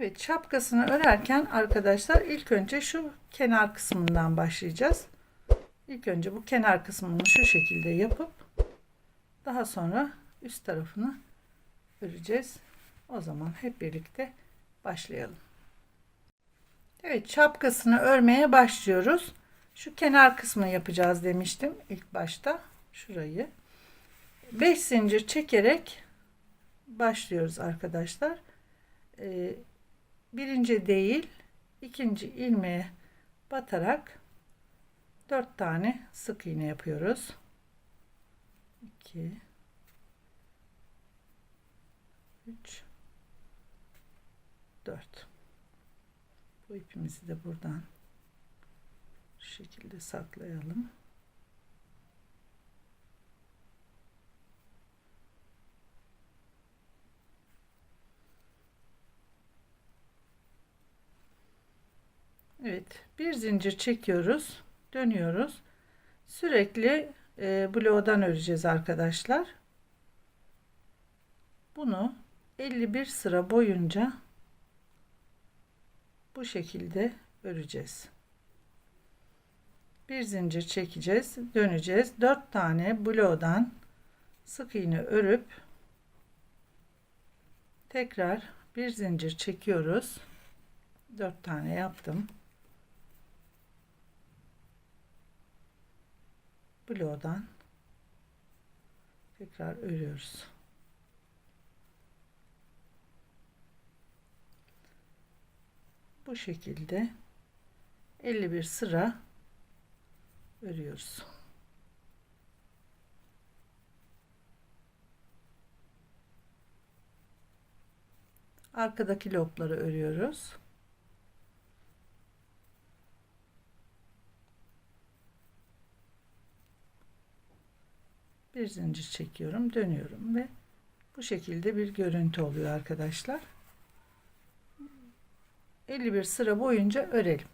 Evet şapkasını örerken arkadaşlar ilk önce şu kenar kısmından başlayacağız. İlk önce bu kenar kısmını şu şekilde yapıp daha sonra üst tarafını öreceğiz. O zaman hep birlikte başlayalım. Evet şapkasını örmeye başlıyoruz. Şu kenar kısmını yapacağız demiştim ilk başta. Şurayı. 5 zincir çekerek başlıyoruz arkadaşlar. Ee, birinci değil ikinci ilmeğe batarak 4 tane sık iğne yapıyoruz. 2 3 4 bu ipimizi de buradan şu şekilde saklayalım. Evet, bir zincir çekiyoruz, dönüyoruz. Sürekli e, bloğdan öreceğiz arkadaşlar. Bunu 51 sıra boyunca bu şekilde öreceğiz. Bir zincir çekeceğiz, döneceğiz. 4 tane bloğdan sık iğne örüp tekrar bir zincir çekiyoruz. 4 tane yaptım. Bloğdan tekrar örüyoruz. Bu şekilde 51 sıra örüyoruz. Arkadaki lobları örüyoruz. Bir zincir çekiyorum dönüyorum ve bu şekilde bir görüntü oluyor arkadaşlar. 51 sıra boyunca örelim.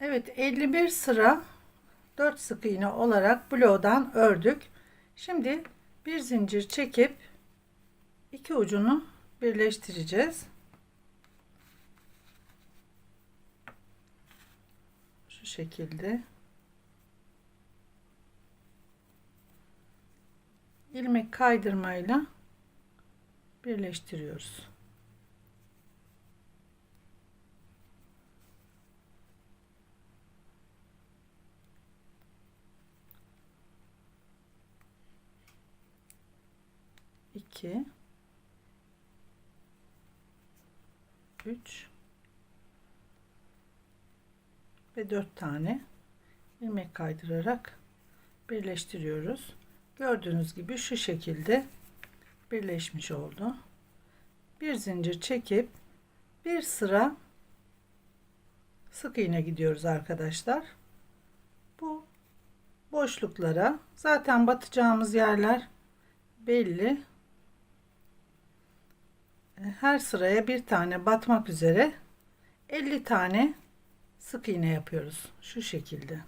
Evet 51 sıra 4 sık iğne olarak bloğdan ördük. Şimdi bir zincir çekip iki ucunu birleştireceğiz. Şu şekilde ilmek kaydırmayla birleştiriyoruz. İki, üç ve dört tane ilmek kaydırarak birleştiriyoruz. Gördüğünüz gibi şu şekilde birleşmiş oldu. Bir zincir çekip bir sıra sık iğne gidiyoruz arkadaşlar. Bu boşluklara zaten batacağımız yerler belli. Her sıraya bir tane batmak üzere 50 tane sık iğne yapıyoruz. Şu şekilde.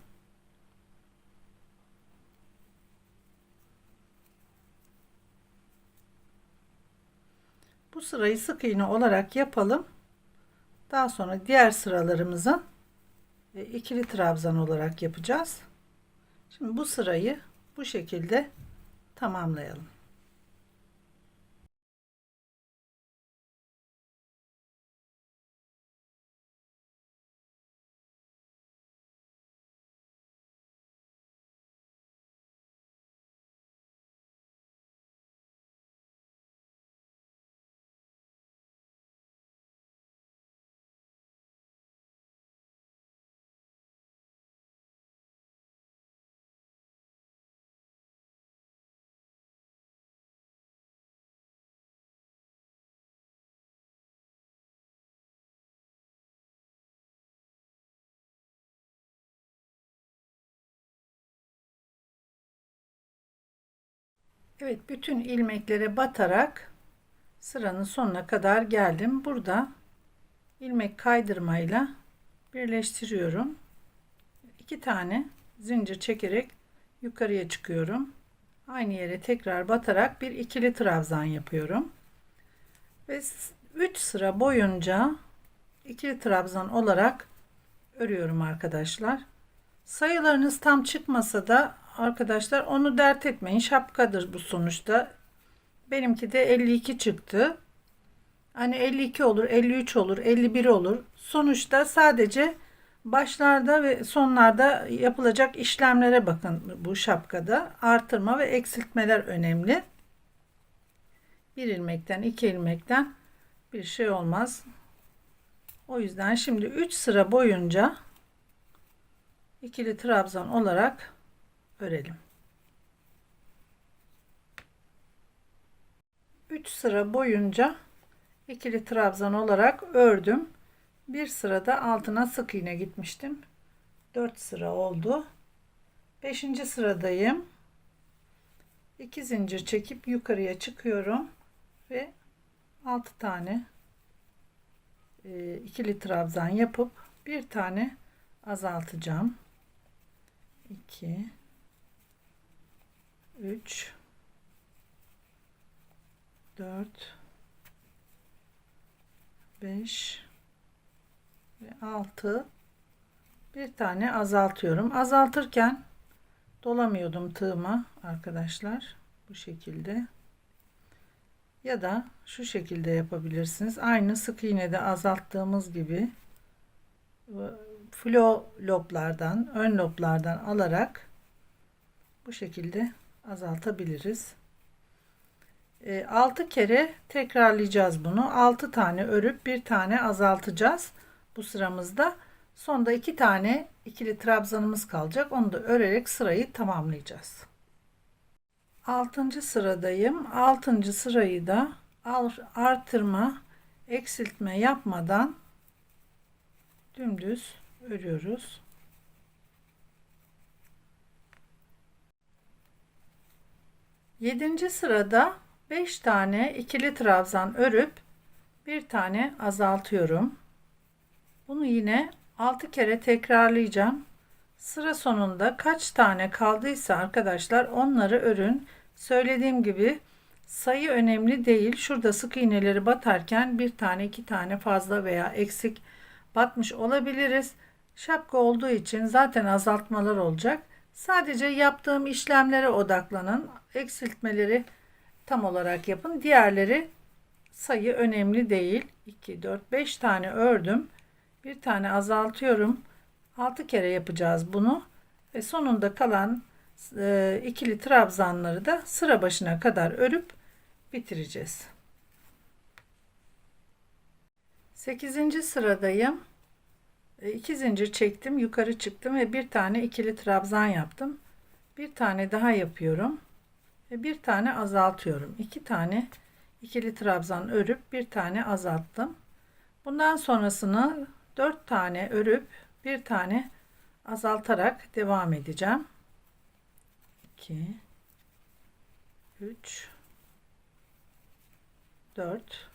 Bu sırayı sık iğne olarak yapalım. Daha sonra diğer sıralarımızı e, ikili trabzan olarak yapacağız. Şimdi bu sırayı bu şekilde tamamlayalım. Evet bütün ilmeklere batarak sıranın sonuna kadar geldim. Burada ilmek kaydırmayla birleştiriyorum. İki tane zincir çekerek yukarıya çıkıyorum. Aynı yere tekrar batarak bir ikili trabzan yapıyorum. Ve 3 sıra boyunca ikili trabzan olarak örüyorum arkadaşlar. Sayılarınız tam çıkmasa da arkadaşlar onu dert etmeyin. Şapkadır bu sonuçta. Benimki de 52 çıktı. Hani 52 olur, 53 olur, 51 olur. Sonuçta sadece başlarda ve sonlarda yapılacak işlemlere bakın bu şapkada. Artırma ve eksiltmeler önemli. Bir ilmekten, iki ilmekten bir şey olmaz. O yüzden şimdi 3 sıra boyunca ikili trabzan olarak örelim. 3 sıra boyunca ikili trabzan olarak ördüm. Bir sırada altına sık iğne gitmiştim. 4 sıra oldu. 5. sıradayım. 2 zincir çekip yukarıya çıkıyorum ve 6 tane e, ikili trabzan yapıp bir tane azaltacağım. 2 3 4 5 ve 6 bir tane azaltıyorum. Azaltırken dolamıyordum tığıma arkadaşlar. Bu şekilde. Ya da şu şekilde yapabilirsiniz. Aynı sık iğnede azalttığımız gibi flo loblardan, ön loblardan alarak bu şekilde azaltabiliriz. 6 kere tekrarlayacağız bunu. 6 tane örüp bir tane azaltacağız bu sıramızda. Sonda 2 tane ikili trabzanımız kalacak. Onu da örerek sırayı tamamlayacağız. 6. sıradayım. 6. sırayı da artırma, eksiltme yapmadan dümdüz örüyoruz. Yedinci sırada 5 tane ikili trabzan örüp bir tane azaltıyorum. Bunu yine 6 kere tekrarlayacağım. Sıra sonunda kaç tane kaldıysa arkadaşlar onları örün. Söylediğim gibi sayı önemli değil. Şurada sık iğneleri batarken bir tane iki tane fazla veya eksik batmış olabiliriz. Şapka olduğu için zaten azaltmalar olacak. Sadece yaptığım işlemlere odaklanın. Eksiltmeleri tam olarak yapın. Diğerleri sayı önemli değil. 2, 4, 5 tane ördüm. Bir tane azaltıyorum. 6 kere yapacağız bunu. Ve sonunda kalan e, ikili trabzanları da sıra başına kadar örüp bitireceğiz. 8. sıradayım. 2 zincir çektim, yukarı çıktım ve bir tane ikili trabzan yaptım. Bir tane daha yapıyorum ve bir tane azaltıyorum. 2 tane ikili trabzan örüp bir tane azalttım. Bundan sonrasını 4 tane örüp bir tane azaltarak devam edeceğim. 2 3 4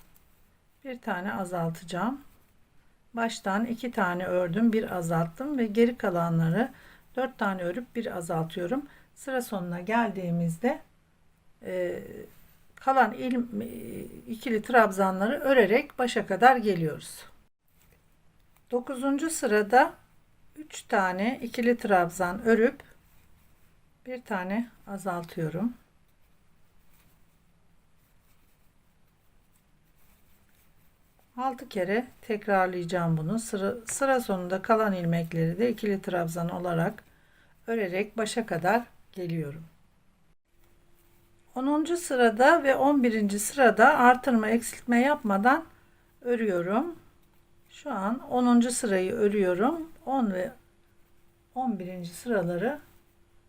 bir tane azaltacağım. Baştan iki tane ördüm, bir azalttım ve geri kalanları 4 tane örüp bir azaltıyorum. Sıra sonuna geldiğimizde e, kalan il, ikili trabzanları örerek başa kadar geliyoruz. 9. sırada 3 tane ikili trabzan örüp bir tane azaltıyorum. Altı kere tekrarlayacağım bunu. Sıra, sıra sonunda kalan ilmekleri de ikili trabzan olarak örerek başa kadar geliyorum. 10. sırada ve 11. sırada artırma eksiltme yapmadan örüyorum. Şu an 10. sırayı örüyorum. 10 ve 11. sıraları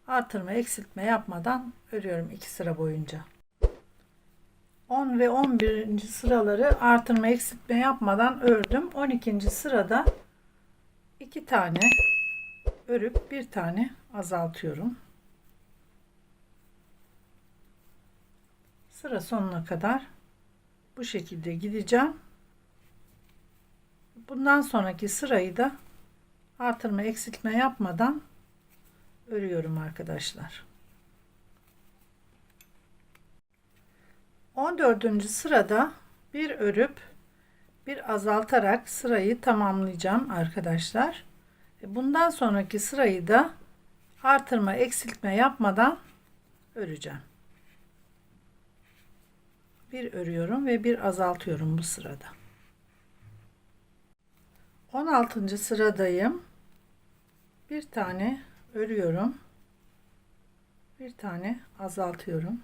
artırma eksiltme yapmadan örüyorum 2 sıra boyunca. 10 ve 11. sıraları artırma eksiltme yapmadan ördüm. 12. sırada 2 tane örüp bir tane azaltıyorum. Sıra sonuna kadar bu şekilde gideceğim. Bundan sonraki sırayı da artırma eksiltme yapmadan örüyorum arkadaşlar. 14. sırada bir örüp bir azaltarak sırayı tamamlayacağım arkadaşlar. E, Bundan sonraki sırayı da artırma eksiltme yapmadan öreceğim. Bir örüyorum ve bir azaltıyorum bu sırada. 16. sıradayım. Bir tane örüyorum. Bir tane azaltıyorum.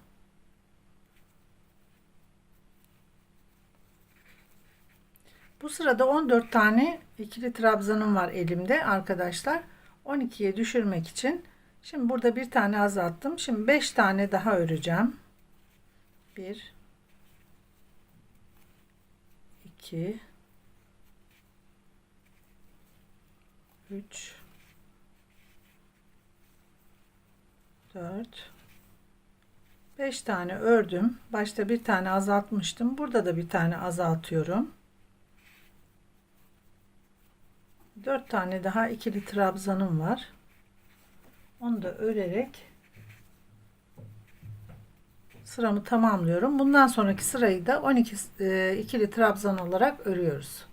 Bu sırada 14 tane ikili trabzanım var elimde arkadaşlar. 12'ye düşürmek için şimdi burada bir tane azalttım. Şimdi 5 tane daha öreceğim. 1 2 3 4 5 tane ördüm. Başta bir tane azaltmıştım. Burada da bir tane azaltıyorum. 4 tane daha ikili trabzanım var. Onu da örerek sıramı tamamlıyorum. Bundan sonraki sırayı da 12 e, ikili trabzan olarak örüyoruz.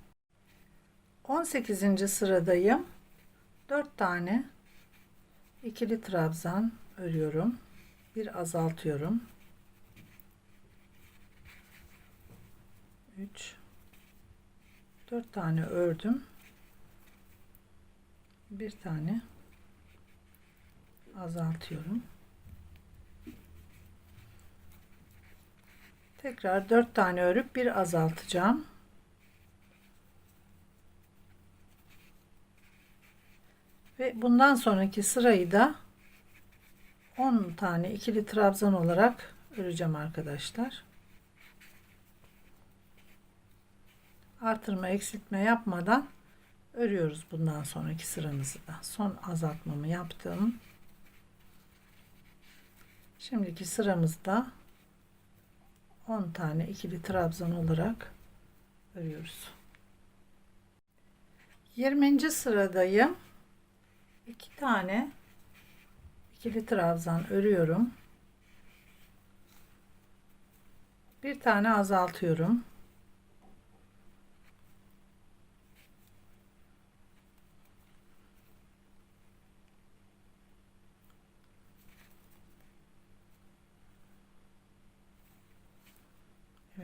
18. sıradayım. 4 tane ikili trabzan örüyorum. Bir azaltıyorum. 3 4 tane ördüm. Bir tane azaltıyorum. Tekrar 4 tane örüp bir azaltacağım. Ve bundan sonraki sırayı da 10 tane ikili trabzan olarak öreceğim arkadaşlar. Artırma eksiltme yapmadan örüyoruz bundan sonraki sıramızı da. Son azaltmamı yaptım. Şimdiki sıramızda 10 tane ikili trabzan olarak örüyoruz. 20. sıradayım. 2 tane ikili trabzan örüyorum. Bir tane azaltıyorum.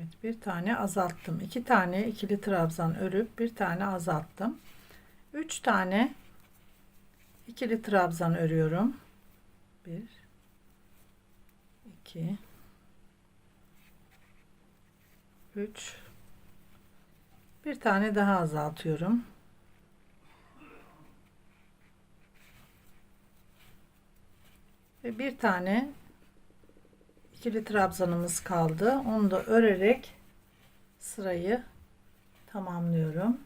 Evet bir tane azalttım. iki tane ikili trabzan örüp bir tane azalttım. Üç tane ikili trabzan örüyorum. Bir, iki, üç. Bir tane daha azaltıyorum. Ve bir tane ikili trabzanımız kaldı. Onu da örerek sırayı tamamlıyorum.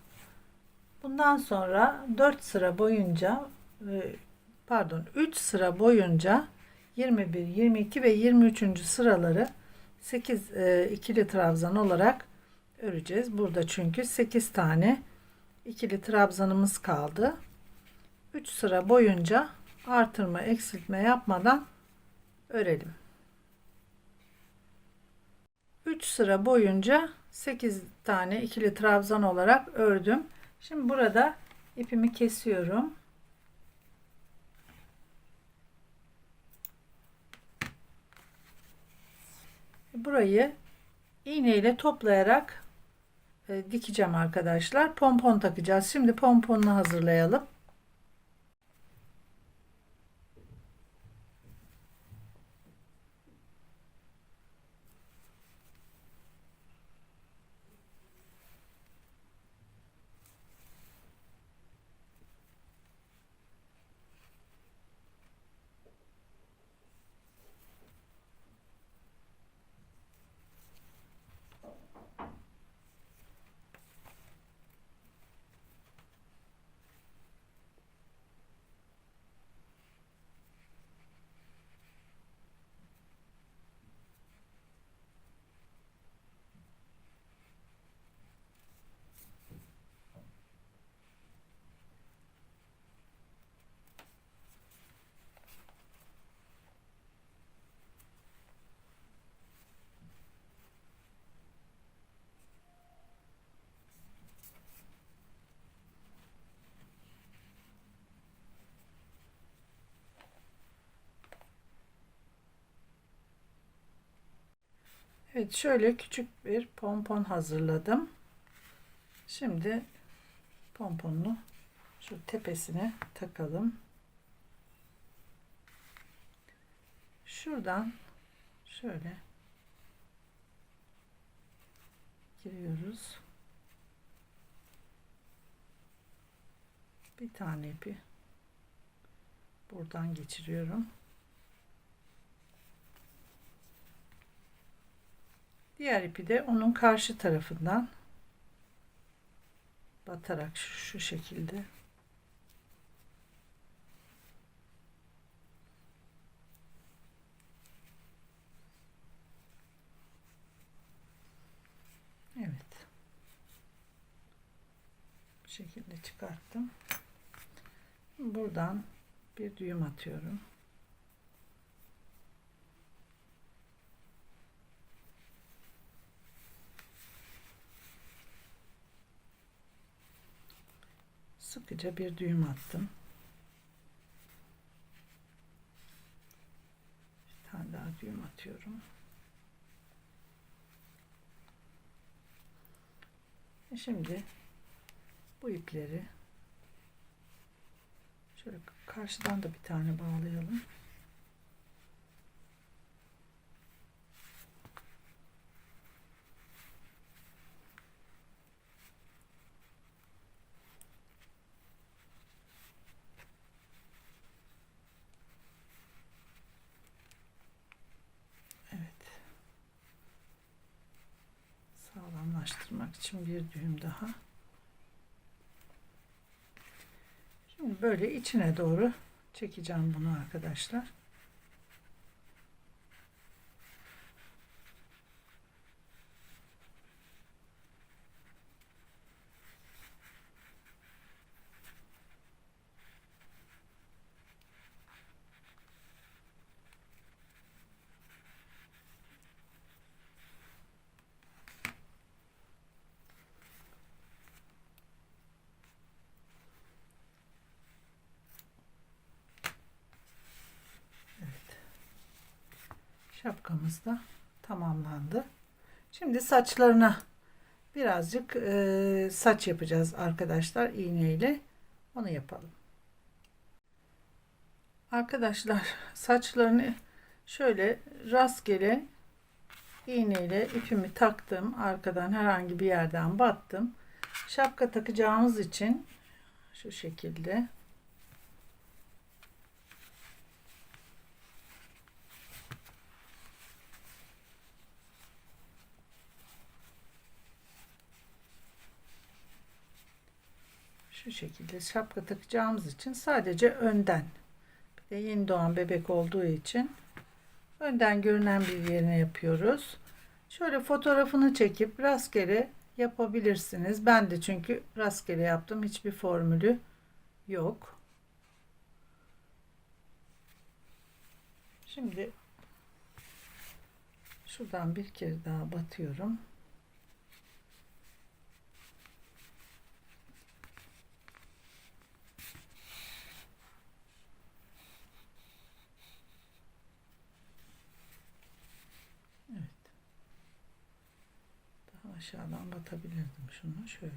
Bundan sonra 4 sıra boyunca e, pardon 3 sıra boyunca 21, 22 ve 23. sıraları 8 e, ikili trabzan olarak öreceğiz. Burada çünkü 8 tane ikili trabzanımız kaldı. 3 sıra boyunca artırma eksiltme yapmadan örelim. 3 sıra boyunca 8 tane ikili trabzan olarak ördüm. Şimdi burada ipimi kesiyorum. Burayı iğne ile toplayarak e, dikeceğim arkadaşlar. Pompon takacağız. Şimdi pomponunu hazırlayalım. Evet şöyle küçük bir pompon hazırladım. Şimdi pomponunu şu tepesine takalım. Şuradan şöyle giriyoruz. Bir tane ipi buradan geçiriyorum. Diğer ipi de onun karşı tarafından batarak şu, şu şekilde Evet. Bu şekilde çıkarttım. Buradan bir düğüm atıyorum. Sıkıca bir düğüm attım. Bir tane daha düğüm atıyorum. E Şimdi bu ipleri şöyle karşıdan da bir tane bağlayalım. Evet. İçin bir düğüm daha. Şimdi böyle içine doğru çekeceğim bunu arkadaşlar. Şapkamız da tamamlandı. Şimdi saçlarına birazcık e, saç yapacağız arkadaşlar iğneyle. Onu yapalım. Arkadaşlar saçlarını şöyle rastgele iğneyle ipimi taktım. Arkadan herhangi bir yerden battım. Şapka takacağımız için şu şekilde şu şekilde şapka takacağımız için sadece önden bir de yeni doğan bebek olduğu için önden görünen bir yerine yapıyoruz. Şöyle fotoğrafını çekip rastgele yapabilirsiniz. Ben de çünkü rastgele yaptım. Hiçbir formülü yok. Şimdi şuradan bir kere daha batıyorum. Evet. Daha aşağıdan batabilirdim şunu şöyle.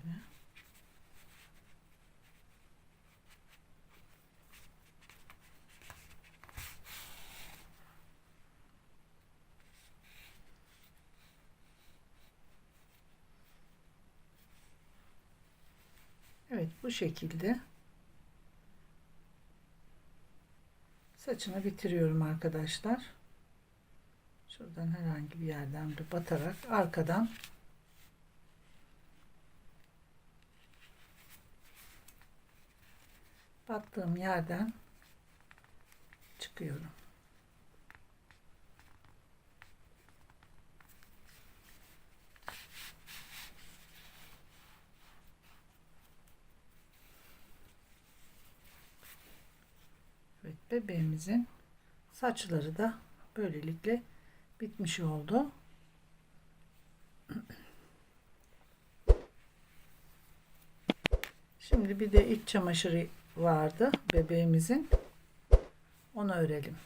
Evet bu şekilde saçını bitiriyorum arkadaşlar. Şuradan herhangi bir yerden batarak arkadan battığım yerden çıkıyorum. Evet bebeğimizin saçları da böylelikle bitmiş oldu. Şimdi bir de iç çamaşırı vardı bebeğimizin. Onu örelim.